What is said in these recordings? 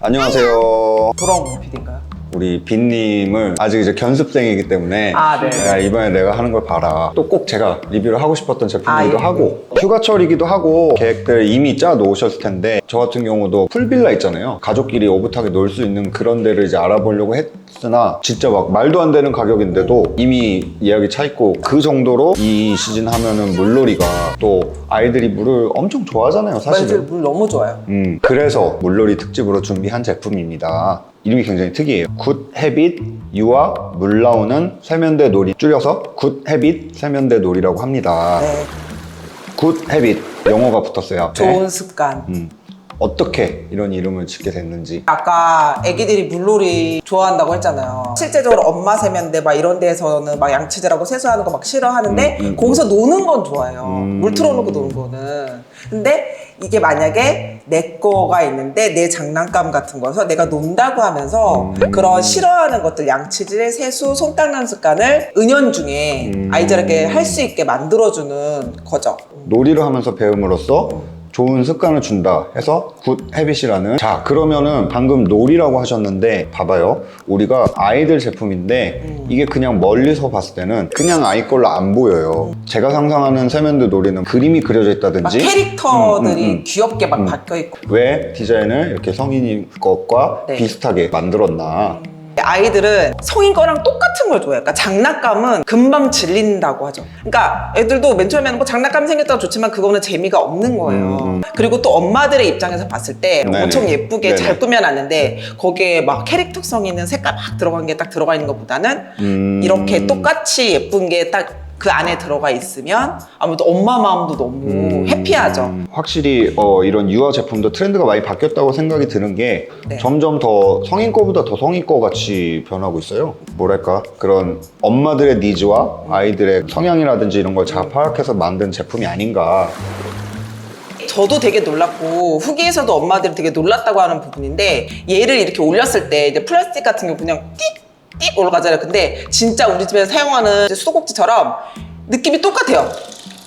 안녕하세요. 돌아온 PD인가요? 우리 빈님을 아직 이제 견습생이기 때문에 아, 네. 야, 이번에 내가 하는 걸 봐라. 또 꼭 제가 리뷰를 하고 싶었던 제품이기도 아, 예. 하고 휴가철이기도 하고 계획들 이미 짜 놓으셨을 텐데 저 같은 경우도 풀빌라 있잖아요. 가족끼리 오붓하게 놀 수 있는 그런 데를 이제 알아보려고 했으나 진짜 막 말도 안 되는 가격인데도 이미 예약이 차 있고 그 정도로 이 시즌 하면은 물놀이가 또 아이들이 물을 엄청 좋아하잖아요, 사실은. 물 너무 좋아요. 음, 그래서 물놀이 특집으로 준비한 제품입니다. 이름이 굉장히 특이해요. 굿 헤빗 유아 물 나오는 세면대 놀이 줄여서 굿 헤빗 세면대 놀이라고 합니다. 네. 굿 헤빗 영어가 붙었어요 앞에. 좋은 습관. 음, 어떻게 이런 이름을 짓게 됐는지. 아까 애기들이 물놀이 좋아한다고 했잖아요. 실제적으로 엄마 세면대 막 이런 데에서는 막 양치질하고 세수하는 거 막 싫어하는데 음, 음, 거기서 노는 건 좋아해요. 음. 물 틀어놓고 노는 거는. 근데 이게 만약에 내 거가 있는데 내 장난감 같은 거서 내가 논다고 하면서 음. 그런 싫어하는 것들 양치질, 세수, 손 닦는 습관을 은연중에 음. 아이들에게 할 수 있게 만들어주는 거죠. 놀이를 하면서 배움으로써 좋은 습관을 준다 해서 굿 헤빗이라는 자 그러면은 방금 놀이라고 하셨는데 봐봐요 우리가 아이들 제품인데 음. 이게 그냥 멀리서 봤을 때는 그냥 아이 걸로 안 보여요 제가 상상하는 세면대 놀이는 그림이 그려져 막 있다든지 캐릭터들이 음, 음, 음. 귀엽게 막 바뀌어 있고 왜 디자인을 이렇게 성인 것과 네. 비슷하게 만들었나 아이들은 성인 거랑 똑같은 걸 좋아해요. 그러니까 장난감은 금방 질린다고 하죠. 그러니까 애들도 맨 처음에는 뭐 장난감 생겼다고 좋지만 그거는 재미가 없는 거예요. 음, 음. 그리고 또 엄마들의 입장에서 봤을 때 네네. 엄청 예쁘게 네네. 잘 꾸며놨는데 거기에 막 캐릭터성 있는 색깔 막 들어간 게 딱 들어가 있는 것보다는 음. 이렇게 똑같이 예쁜 게딱 그 안에 들어가 있으면 아무래도 엄마 마음도 너무 음. 해피하죠. 확실히 어, 이런 유아 제품도 트렌드가 많이 바뀌었다고 생각이 드는 게 네. 점점 더 성인 거보다 더 성인 거 같이 변하고 있어요. 뭐랄까 그런 엄마들의 니즈와 아이들의 성향이라든지 이런 걸 잘 파악해서 만든 제품이 아닌가. 저도 되게 놀랐고 후기에서도 엄마들이 되게 놀랐다고 하는 부분인데 얘를 이렇게 올렸을 때 이제 플라스틱 같은 경우 그냥 띡 띡 올라가잖아요. 근데 진짜 우리 집에서 사용하는 이제 수도꼭지처럼 느낌이 똑같아요.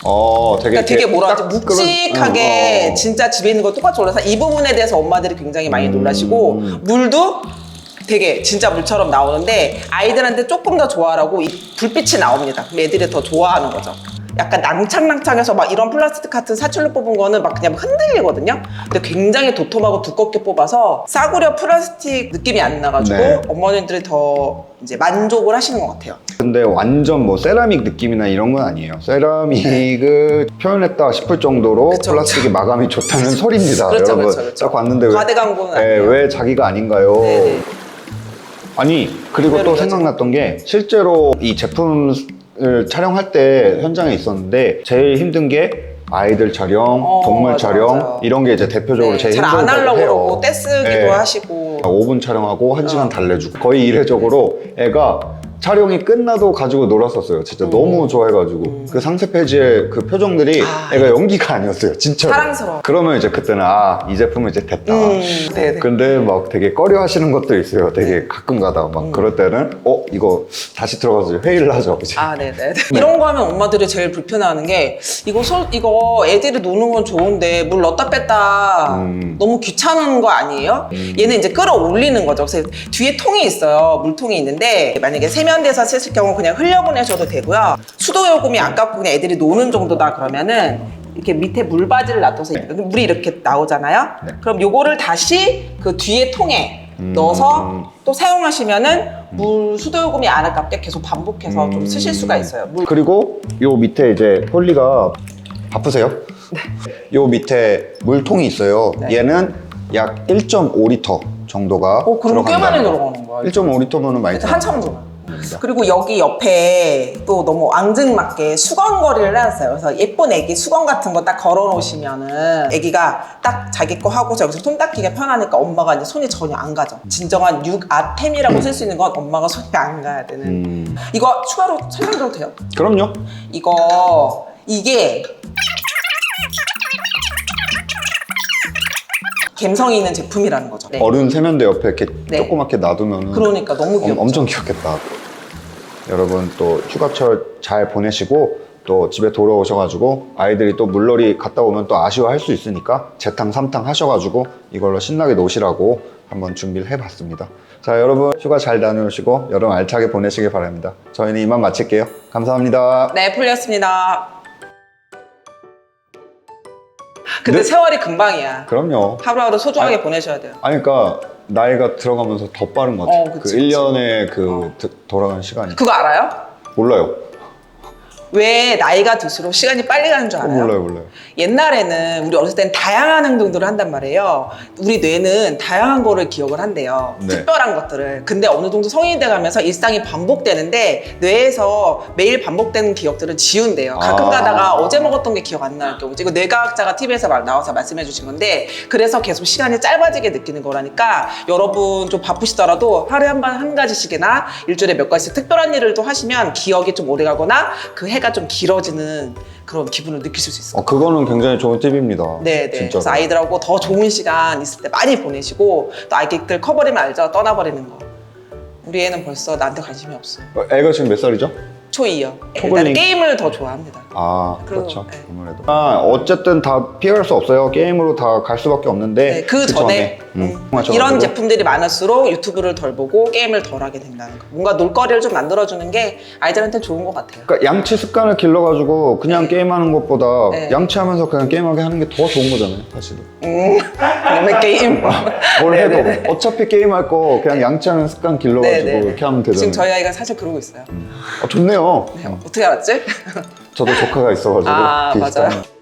어, 되게 그러니까 되게 뭐라 하지 딱 그런- 묵직하게 어, 어. 진짜 집에 있는 거 똑같이 올라서 이 부분에 대해서 엄마들이 굉장히 많이 음. 놀라시고 물도 되게 진짜 물처럼 나오는데 아이들한테 조금 더 좋아하라고 이 불빛이 나옵니다. 그럼 애들이 더 좋아하는 거죠. 약간 낭창낭창해서 막 이런 플라스틱 같은 사출로 뽑은 거는 막 그냥 흔들리거든요. 근데 굉장히 도톰하고 두껍게 뽑아서 싸구려 플라스틱 느낌이 안 나가지고 네. 어머님들이 더 이제 만족을 하시는 것 같아요. 근데 완전 뭐 세라믹 느낌이나 이런 건 아니에요. 세라믹을 표현했다 싶을 정도로 그쵸, 플라스틱이 마감이 좋다는 소리입니다. 그렇죠, 여러분 그렇죠, 그렇죠. 딱 봤는데 왜, 과대 광고는 예, 아니에요. 왜 자기가 아닌가요? 네네. 아니 그리고 또 생각났던 게 실제로 이 제품 을 촬영할 때 현장에 있었는데 제일 힘든 게 아이들 촬영, 어, 동물 맞아, 촬영 맞아요. 이런 게 이제 대표적으로 제일 잘안 힘들다고 하려고 해요. 그러고 떼쓰기도 네. 하시고 5분 촬영하고 1시간 어. 달래주고 거의 이례적으로 애가 촬영이 끝나도 가지고 놀았었어요. 진짜 너무 좋아해가지고 그 상세 페이지에 그 표정들이 음. 아, 애가 연기가 아니었어요. 진짜. 사랑스러워. 그러면 이제 그때는 아 이 제품은 이제 됐다. 음, 네네. 근데 막 되게 꺼려 하시는 것도 있어요. 되게 가끔 가다가 막 그럴 때는 어 이거 다시 들어가서 회의를 하죠. 이제. 아, 네네. 이런 거 하면 엄마들이 제일 불편해하는 게 이거 소, 이거 애들이 노는 건 좋은데 물 넣었다 뺐다 음. 너무 귀찮은 거 아니에요? 얘는 이제 끌어올리는 거죠. 그래서 뒤에 통이 있어요. 물통이 있는데 만약에 세 면대에서 쓰실 경우 그냥 흘려보내셔도 되고요. 수도 요금이 아깝고 그냥 애들이 노는 정도다 그러면은 이렇게 밑에 물바지를 놔둬서 물이 이렇게 나오잖아요. 네. 그럼 요거를 다시 그 뒤에 통에 음. 넣어서 또 사용하시면은 물 수도 요금이 안 아깝게 계속 반복해서 좀 쓰실 수가 있어요. 물 그리고 요 밑에 이제 폴리가 바쁘세요? 요 밑에 물통이 있어요. 네. 얘는 약 1.5리터 정도가 어, 그럼 꽤 들어간다. 많이 들어가는 거야. 1.5리터면은 많이 그래서 한참 들어가요. 들어. 그리고 여기 옆에 또 너무 앙증맞게 수건거리를 해놨어요. 그래서 예쁜 애기 수건 같은 거 딱 걸어놓으시면은 애기가 딱 자기 거 하고서 여기서 손 닦기가 편하니까 엄마가 이제 손이 전혀 안 가죠. 진정한 육아템이라고 쓸 수 있는 건 엄마가 손이 안 가야 되는. 음, 이거 추가로 설명드려도 돼요? 그럼요. 이거 이게 감성이 있는 제품이라는 거죠. 네. 어른 세면대 옆에 이렇게 네. 조그맣게 놔두면 그러니까 너무 귀엽죠. 엄청 귀엽겠다. 여러분 또 휴가철 잘 보내시고 또 집에 돌아오셔가지고 아이들이 또 물놀이 갔다 오면 또 아쉬워할 수 있으니까 재탕 삼탕 하셔가지고 이걸로 신나게 노시라고 한번 준비를 해봤습니다. 자, 여러분 휴가 잘 다녀오시고 여름 알차게 보내시길 바랍니다. 저희는 이만 마칠게요. 감사합니다. 네, 풀렸습니다. 근데 네. 세월이 금방이야. 그럼요. 하루하루 소중하게 아니, 보내셔야 돼요. 아니, 그러니까 나이가 들어가면서 더 빠른 것 같아요. 어, 그 그치, 1년의 그 어. 드- 돌아가는 시간이. 그거 알아요? 몰라요. 왜 나이가 들수록 시간이 빨리 가는 줄 어, 알아요? 몰라요, 몰라요. 옛날에는 우리 어렸을 땐 다양한 행동들을 한단 말이에요. 우리 뇌는 다양한 거를 기억을 한대요. 네. 특별한 것들을. 근데 어느 정도 성인이 돼가면서 일상이 반복되는데 뇌에서 매일 반복되는 기억들을 지운대요. 가끔 아. 가다가 어제 먹었던 게 기억 안 나는 경우. 이거 뇌과학자가 TV에서 말 나와서 말씀해 주신 건데 그래서 계속 시간이 짧아지게 느끼는 거라니까 여러분 좀 바쁘시더라도 하루에 한 번 한 가지씩이나 일주일에 몇 가지씩 특별한 일을 또 하시면 기억이 좀 오래 가거나 그 해가 좀 길어지는 그런 기분을 느끼실 수 있어요. 어, 그거는 굉장히 좋은 팁입니다. 네, 네. 진짜로. 그래서 아이들하고 더 좋은 시간 있을 때 많이 보내시고 또 아이들 커버리면 알죠? 떠나버리는 거. 우리 애는 벌써 나한테 관심이 없어요. 어, 애가 지금 몇 살이죠? 초2요. 초글링. 일단 게임을 더 좋아합니다. 아, 그리고, 그렇죠. 네. 아무래도. 아, 어쨌든 다 피할 수 없어요. 게임으로 다 갈 수밖에 없는데. 네, 그 전에 음, 맞춰가지고. 이런 제품들이 많을수록 유튜브를 덜 보고 게임을 덜 하게 된다는 거. 뭔가 놀거리를 좀 만들어주는 게 아이들한테 좋은 것 같아요. 그러니까 양치 습관을 길러가지고 그냥 게임하는 것보다 네. 양치하면서 그냥 게임하게 하는 게 더 좋은 거잖아요, 사실은. 음, 그러면 게임. 뭘 해도 네네네. 어차피 게임할 거 그냥 양치하는 습관 길러가지고 네네. 이렇게 하면 되잖아요. 지금 저희 아이가 사실 그러고 있어요. 어, 좋네 요. 네, 어떻게 알았지? 저도 조카가 있어가지고 아, 비슷한. 맞아요.